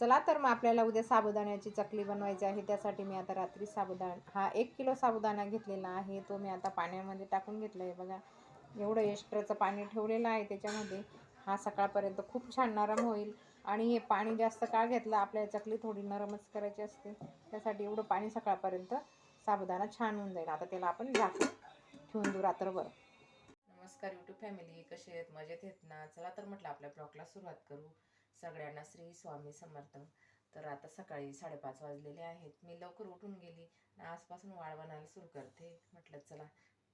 चला तर मग आपल्याला उद्या साबुदाण्याची चकली बनवायची आहे. त्यासाठी मी आता रात्री साबुदाणा हा एक किलो साबुदाणा घेतलेला आहे. तो मी आता पाण्यामध्ये टाकून घेतला आहे बघा एवढं एक्स्ट्राचं पाणी ठेवलेलं आहे त्याच्यामध्ये. हा सकाळपर्यंत खूप छान नरम होईल. आणि हे पाणी जास्त काळ घेतलं? आपल्याला चकली थोडी नरमच करायची असते. त्यासाठी एवढं पाणी सकाळपर्यंत साबुदाणा छान होऊन जाईल. आता त्याला आपण झाकून ठेवून देऊ रात्रभर. नमस्कार यूट्यूब फॅमिली कसे आहेत? मजेत आहेत ना? चला तर म्हटलं आपल्या ब्लॉगला सुरुवात करू. सगळ्यांना श्री स्वामी समर्थ. तर आता सकाळी साडेपाच वाजलेले आहेत. मी लवकर उठून गेली. आजपासून वाळ बनायला सुरू करते. म्हटलं चला.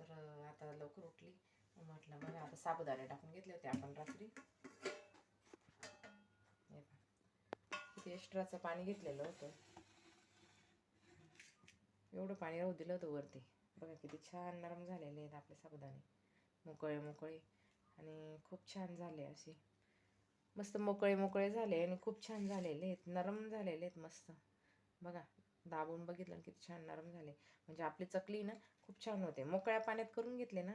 तर आता लवकर उठली. म्हटलं बघा आता साबुदाणे टाकून घेतले होते आपण रात्री. किती एक्स्ट्राचं पाणी घेतलेलं होतं. एवढं पाणी राहू दिलं होतं वरती. बघा किती छान नरम झालेले आहेत आपले साबुदाणे. मोकळे मोकळे. आणि खूप छान झाले असे. मस्त मोकळे मोकळे झाले आणि खूप छान झालेले आहेत. नरम झालेले आहेत मस्त. बघा दाबून बघितलं किती छान नरम झाले. म्हणजे आपली चकली ना खूप छान होते. मोकळ्या पाण्यात करून घेतले ना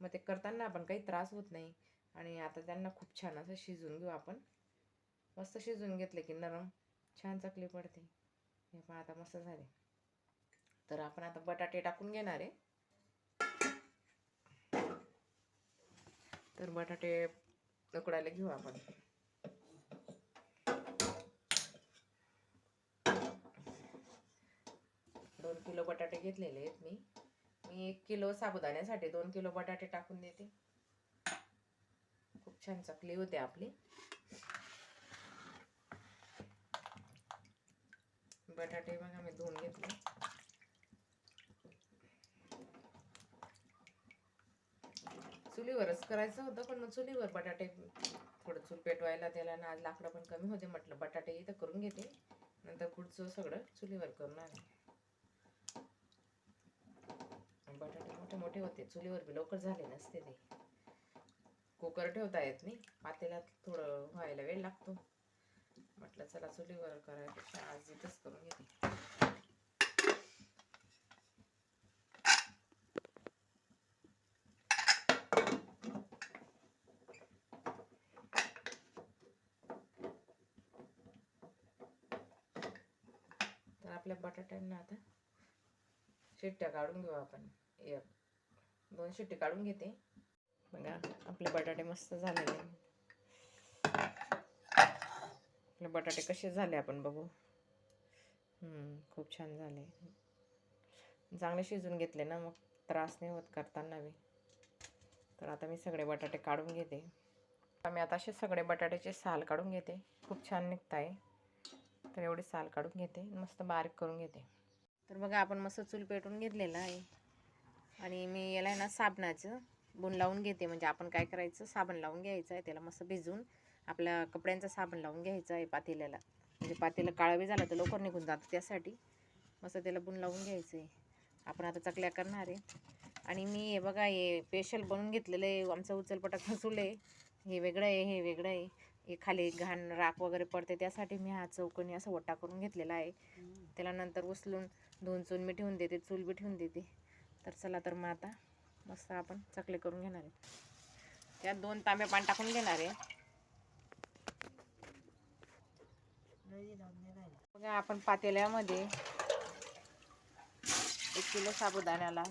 मग ते करताना आपण काही त्रास होत नाही. आणि आता त्यांना खूप छान असं शिजून घेऊ आपण. मस्त शिजवून घेतले की नरम छान चकली पडते. हे पण आता मस्त झाले. तर आपण आता बटाटे टाकून घेणार आहे. तर बटाटे उकडायला घेऊ आपण दोन किलो बटाटे घेतलेले आहेत मी. मी एक किलो साबुदाण्यासाठी दोन किलो बटाटे टाकून देते. खूप छान चकली होते आपली. बटाटे बघा मी धुवून घेतले. चुलीवरच करायचं होतं पण मग चुलीवर बटाटे थोडं चूल पेटवायला त्याला ना आज लाकडं पण कमी होते म्हटलं बटाटे इथं करून घेते. नंतर पुढचं सगळं चुलीवर करणार आहे बटाटे मोठे मोठे होते. चुलीवर बी लवकर झाले नसते ते. कुकर ठेवता येत नाही. पातेल्यात थोडं व्हायला वेळ लागतो. म्हटलं चला चुलीवर करायपेक्षा आज इथंच करून घेते. तर आपल्या बटाट्यांना आता शिट्ट्या काढून घेऊ आपण. एक दोन शिट्टी काढून घेते. बघा आपले बटाटे मस्त झालेले आपले बटाटे कसे झाले आपण बघू. खूप छान झाले. चांगले शिजून घेतले ना मग त्रास नाही होत करताना बी. तर आता मी सगळे बटाटे काढून घेते. मी आता असे सगळे बटाट्याचे साल काढून घेते. खूप छान निघत आहे तर एवढी साल काढून घेते. मस्त बारीक करून घेते. तर बघा आपण मस्त चूल पेटून घेतलेला आहे. आणि मी याला आहे ना साबणाचं बुन लावून घेते. म्हणजे आपण काय करायचं? साबण लावून घ्यायचं आहे. त्याला मस्त भिजवून आपल्या कपड्यांचं साबण लावून घ्यायचं आहे पातेल्याला. म्हणजे पातेला काळं बी तर लवकर निघून जातं त्यासाठी. मस्त त्याला बुन लावून घ्यायचं आहे. आपण आता चकल्या करणार आहे. आणि मी हे बघा हे स्पेशल बनवून घेतलेलं आहे. आमचं उचलपटा खसूल आहे हे वेगळं आहे हे वेगळं आहे. हे खाली घाण राख वगैरे पडते त्यासाठी मी हा चौकोनी असा वट्टा करून घेतलेला आहे. त्याला नंतर उचलून धुवून चून मी ठेवून देते चूल बी ठेवून देते. तर चला तर मग आता मस्त आपण चकले करून घेणार आहे. त्यात दोन तांबे पाणी टाकून घेणार आहे. बघा आपण पातेल्यामध्ये एक किलो साबुदाण्याला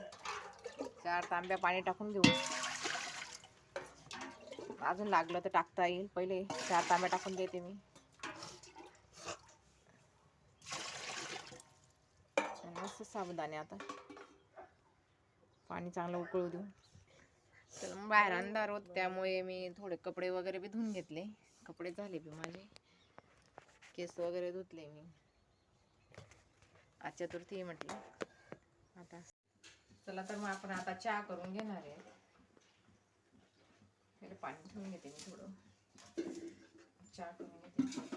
चार तांब्या पाणी टाकून घेऊ. अजून लागलं तर टाकता येईल. पहिले चार तांब्या टाकून देते मी. मस्त साबुदाणे आता. पाणी चांगलं उकळू देऊ. तर मग बाहेर अंधार होत त्यामुळे मी थोडे कपडे वगैरे बी धुवून घेतले. कपडे झाले बी माझे. केस वगैरे धुतले मी. आज चतुर्थी आहे म्हटलं. आता. चला तर मग आपण आता चहा करून घेणार आहे. पाणी ठेवून घेते मी थोडं. चहा करून घेते.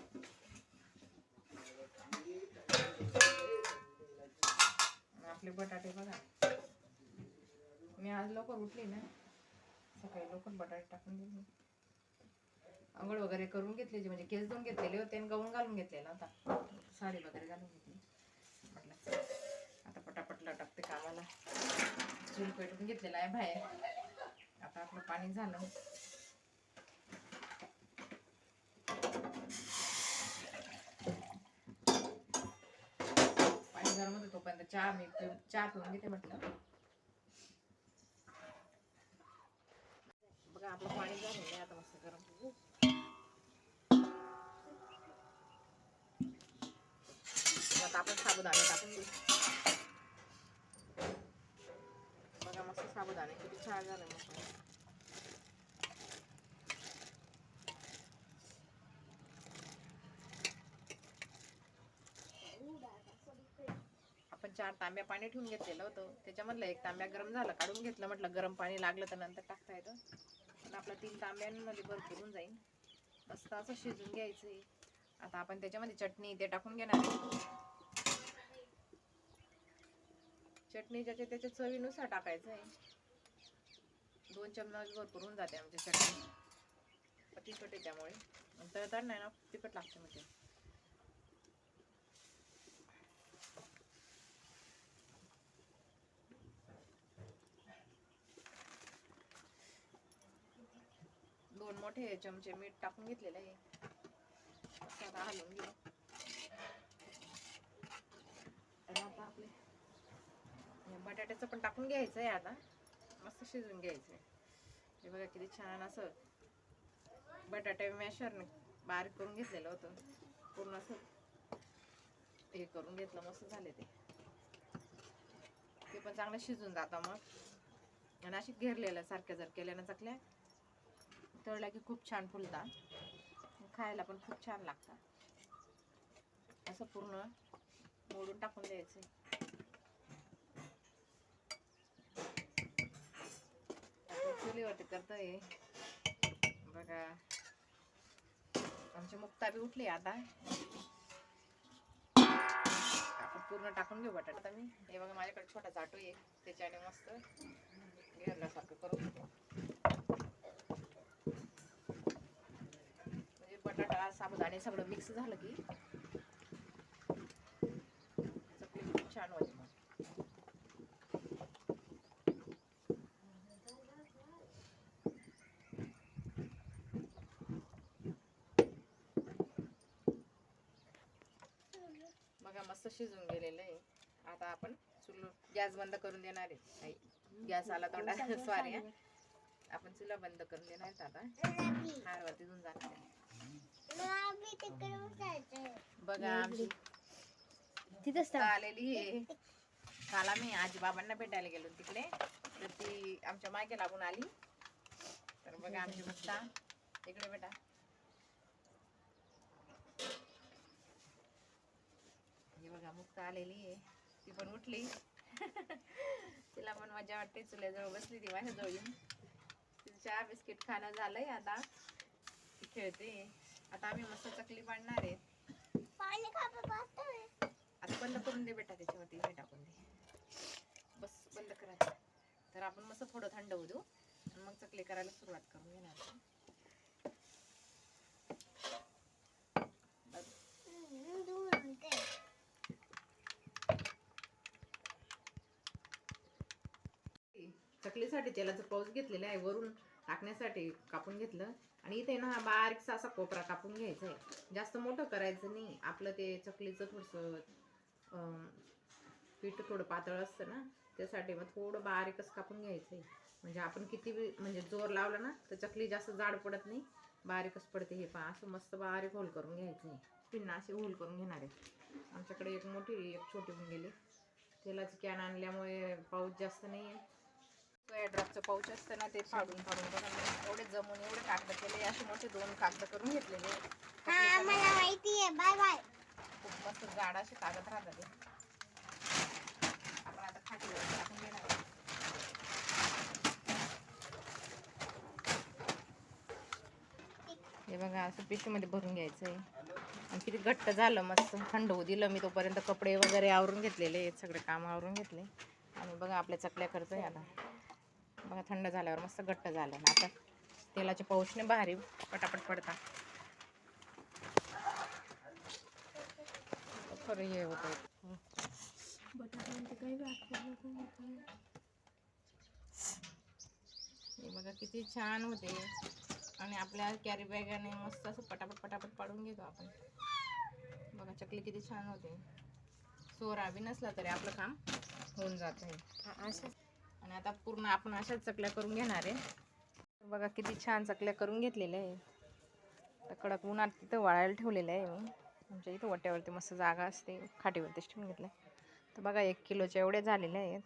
आपले बटाटे बघा. आज लवकर उठली ना. सकाळी लवकर बटाटे टाकून दिले. आंघोळ वगैरे करून घेतली म्हणजे केस धुवून घेतलेले होते आणि गवून घालून घेतलेला आता साडी वगैरे घालून घेतली. म्हटलं आता पटापटला टाकते कामाला. चूल पेटून घेतलेला आहे बाहेर. आता आपलं पाणी झालं. पाणी गरम होतं तोपर्यंत चहा मी चहा पिऊन घेते म्हटलं. आपलं पाणी झालेलं आहे आता मस्त गरम आता आपण साबुदाणे टाकून देऊ. बघा मस्त साबुदाणे किती छान झालं मस्त. आपण चार तांब्या पाणी ठेवून घेतलेलं होतं. त्याच्यामधलं एक तांब्या गरम झालं काढून घेतलं. म्हटलं गरम पाणी लागलं तर नंतर टाकता येतं. आता आपला तीन तांब्यांमध्ये भरपूर होऊन जाईल. मस्त असं शिजून घ्यायचं आहे आता आपण त्याच्यामध्ये चटणी ते टाकून घेणार चटणी ज्याच्या त्याच्या चवीनुसार टाकायचं आहे. दोन चमच भरपूर होऊन जाते आमची चटणी. तिखट आहे त्यामुळे. तर नाही ना तिखट लागते म्हणजे दोन मोठे चमचे मीठ टाकून घेतलेलं आहे. असं आता हलवून घेऊ. आणि आता आपले बटाट्याचं पण टाकून घ्यायचं आहे आता. मस्त शिजवून घ्यायचं आहे हे बघा किती छान असं बटाटे मॅशरने बारीक करून घेतलेलं होतं. पूर्ण असं हे करून घेतलं मस्त झाले ते. ते पण चांगलं शिजून जातं मग. आणि अशी घेरलेलं सारख्या जर केल्यानं चकल्या तळला की खूप छान फुलतात. खायला पण खूप छान लागतात. असं पूर्ण मोडून टाकून द्यायचं. चुलीवरती करतोय. बघा. आमची मुक्ता बी उठली आता. आपण पूर्ण टाकून घेऊ बटाटा. मी हे बघा माझ्याकडे छोटा चाटू आहे. त्याच्याने मस्त. घेरल्यासारखं करून घेऊ म्हणजे बटाटा साबुदाणे सगळं मिक्स झालं की चकली खूप छान होते मग. बघा मस्त शिजून गेलेलं आहे. आता आपण चुल गॅस बंद करून देणार आहे. गॅस आला तोंडा सॉरी आपण चुला बंद करून देणार आता. हारवरती धुवून जाणार आहे. बघा आमची तिथंच मुक्ता आलेली आहे. काल आम्ही आजी बाबांना भेटायला गेलो तिकडे. तर ती आमच्या मागे लागून आली. तर बघा आमची मुक्ता इकडे बेटा हे बघा मुक्ता आलेली आहे. ती पण उठली. तिला पण मजा वाटते. चुल्याजवळ बसली ती माझ्याजवळ येऊन. तिचं चहा बिस्किट खाणं झालंय आता. ती खेळते. आता आम्ही मस्त चकली पाडणार आहे आता बंद करून दे बेटा त्याच्यावरती हे टाकून दे. बस बंद करा तर आपण मस्त थोडं थंड होऊ देऊ. आणि मग चकली करायला सुरुवात करून घेणार चकलीसाठी तेलाचं पाऊस घेतलेला आहे वरून टाकण्यासाठी कापून घेतलं. आणि इथे ना हा बारीकसा असा कोपरा कापून घ्यायचा आहे. जास्त मोठं करायचं नाही. आपलं ते चकलीचं थोडंसं पीठ थोडं पातळ असतं ना त्यासाठी मग थोडं बारीकच कापून घ्यायचं आहे म्हणजे आपण किती बी म्हणजे जोर लावला ना तर चकली जास्त जाड पडत नाही. बारीकच पडते हे पहा. असं मस्त बारीक होल करून घ्यायचं आहे. पिन्ना असे होल करून घेणार आहे. आमच्याकडे एक मोठी एक छोटी होऊन गेली. तेलाची कॅन आणल्यामुळे पाऊस जास्त नाही आहे सोया ड्रॉपचं पाऊच असतं ना ते फाडून फाडून बघा. एवढे जमून एवढे कागद केले असे मोठे दोन कागद करून घेतलेले. हा मला माहिती आहे बाय बाय. खूप मस्त जाड असे कागद राहतात ते आपण आता खाटीवर टाकून घेणार आहे. हे बघा असं पिशवीमध्ये भरून घ्यायचं आहे आणि किती घट्ट झालं मस्त. थंड होऊ दिलं मी तोपर्यंत कपडे वगैरे आवरून घेतलेले सगळे काम आवरून घेतले. आणि बघा आपल्या चकल्या करतोय आता. बघा थंड झाल्यावर मस्त घट्ट झालं. आता तेलाचे पाऊसने भारी पटापट पडतात खरं हे हे बघा किती छान होते. आणि आपल्या कॅरी बॅगाने मस्त असं पटापट पटापट पाडून घेतो आपण. बघा चकली किती छान होते. सोरा बी नसला तरी आपलं काम होऊन जात आहे असं. आणि आता पूर्ण आपण अशाच चकल्या करून घेणार आहे. बघा किती छान चकल्या करून घेतलेल्या आहे. आता कडक उन्हात तिथं वाळायला ठेवलेलं आहे मी. आमच्या इथं वट्यावरती मस्त जागा असते. खाटीवरतीच ठेवून घेतलं तर बघा एक किलोच्या एवढ्या झालेल्या आहेत.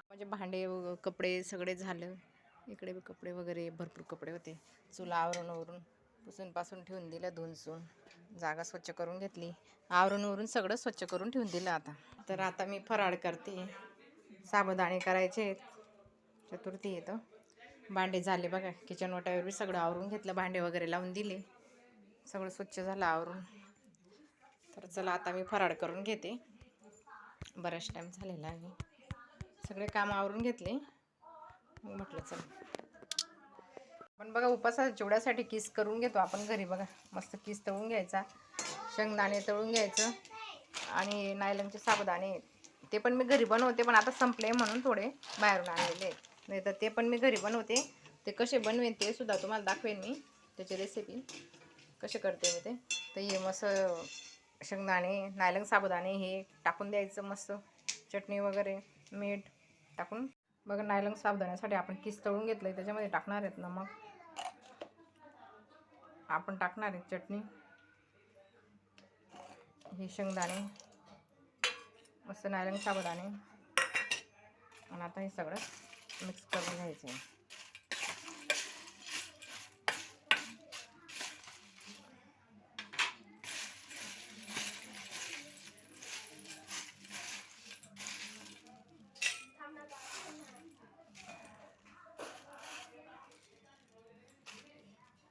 म्हणजे भांडे कपडे सगळे झालं. इकडे बी कपडे वगैरे भरपूर कपडे होते. चुला आवरून वरून पुसून पासून ठेवून दिलं धुनसून जागा स्वच्छ करून घेतली. आवरून वरून सगळं स्वच्छ करून ठेवून दिलं आता. तर आता मी फराळ करते. साबुदाणे करायचे चतुर्थी येतं भांडे झाले बघा. किचन वाट्यावर बी सगळं आवरून घेतलं. भांडे वगैरे लावून दिले. सगळं स्वच्छ झालं आवरून. तर चला आता मी फराळ करून घेते. बराच टाईम झालेला आहे. सगळे काम आवरून घेतले. मग म्हटलं चला. पण बघा उपासाच्या चिवड्यासाठी किस करून घेतो आपण घरी बघा. मस्त किस तळून घ्यायचा. शेंगदाणे तळून घ्यायचं. आणि नायलनचे साबुदाणे. ते पण मी घरी बनवते पण आता संपले म्हणून थोडे बाहेरून आणलेले नाही तर ते पण मी घरी बनवते. ते कसे बनवेन ते सुद्धा तुम्हाला दाखवेन मी त्याची रेसिपी कसे करते मी ते. तर हे मस्त शेंगदाणे नायलंग साबुदाणे हे टाकून द्यायचं मस्त. चटणी वगैरे मीठ टाकून. बघा नायलंग साबुदाण्यासाठी आपण किस तळून घेतलं आहे त्याच्यामध्ये टाकणार आहेत ना मग. आपण टाकणार आहे चटणी. हे शेंगदाणे मस्त नारंग साबुदाणे. आणि आता हे सगळं मिक्स करून घ्यायचं आहे.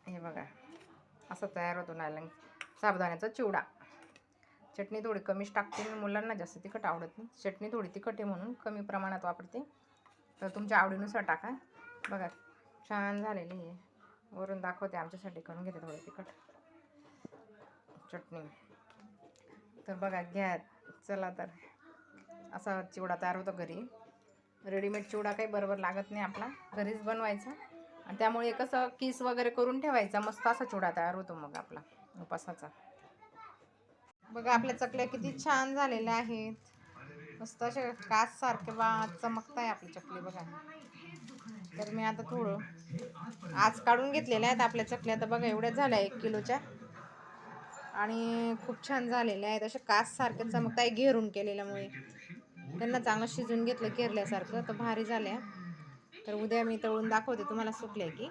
हे बघा. असं तयार होतो नायलंग साबुदाण्याचा चिवडा. चटणी थोडी कमीच टाकते मी मुलांना जास्त तिखट आवडत नाही. चटणी थोडी तिखट आहे म्हणून कमी प्रमाणात वापरते. तर तुमच्या आवडीनुसार टाका. बघा छान झालेली आहे. वरून दाखवते आमच्यासाठी करून घेते थोडी तिखट. चटणी. तर बघा घ्या. चला तर. असा चिवडा तयार होतो घरी. रेडीमेड चिवडा काही बरोबर लागत नाही आपला. घरीच बनवायचा. आणि त्यामुळे कसं किस वगैरे करून ठेवायचा मस्त असा चिवडा तयार होतो मग आपला उपासाचा. बघा आपल्या चकल्या किती छान झालेल्या आहेत. मस्त असे कास सारखे बा चमकताय आपली चकली बघा. तर मी आता थोडं आज काढून घेतलेल्या आहेत आपल्या चकल्या. तर बघा एवढ्या झाल्या एक किलोच्या. आणि खूप छान झालेल्या आहेत. अशा काच सारखे चमकताय घेरून केलेल्यामुळे. त्यांना चांगलं शिजून घेतलं केरल्यासारखं. तर भारी झाल्या. तर उद्या मी तळून दाखवते तुम्हाला सुकले की.